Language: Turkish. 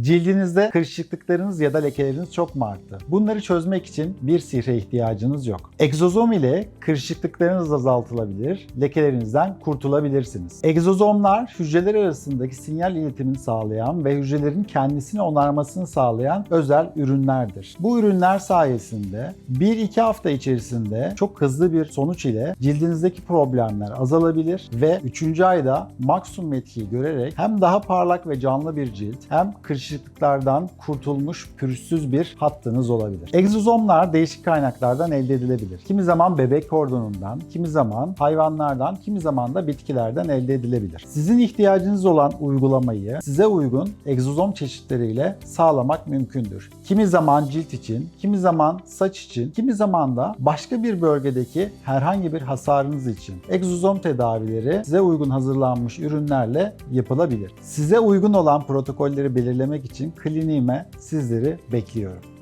Cildinizde kırışıklıklarınız ya da lekeleriniz çok mu arttı? Bunları çözmek için bir sihre ihtiyacınız yok. Egzozom ile kırışıklıklarınız azaltılabilir, lekelerinizden kurtulabilirsiniz. Egzozomlar hücreler arasındaki sinyal iletimini sağlayan ve hücrelerin kendisini onarmasını sağlayan özel ürünlerdir. Bu ürünler sayesinde 1-2 hafta içerisinde çok hızlı bir sonuç ile cildinizdeki problemler azalabilir ve 3. ayda maksimum etkiyi görerek hem daha parlak ve canlı bir cilt hem kırışıklıklardan kurtulmuş pürüzsüz bir hattınız olabilir. Egzozomlar değişik kaynaklardan elde edilebilir. Kimi zaman bebek kordonundan, kimi zaman hayvanlardan, kimi zaman da bitkilerden elde edilebilir. Sizin ihtiyacınız olan uygulamayı size uygun egzozom çeşitleriyle sağlamak mümkündür. Kimi zaman cilt için, kimi zaman saç için, kimi zaman da başka bir bölgedeki herhangi bir hasarınız için egzozom tedavileri size uygun hazırlanmış ürünlerle yapılabilir. Size uygun olan protokolleri belirlemek için kliniğime sizleri bekliyorum.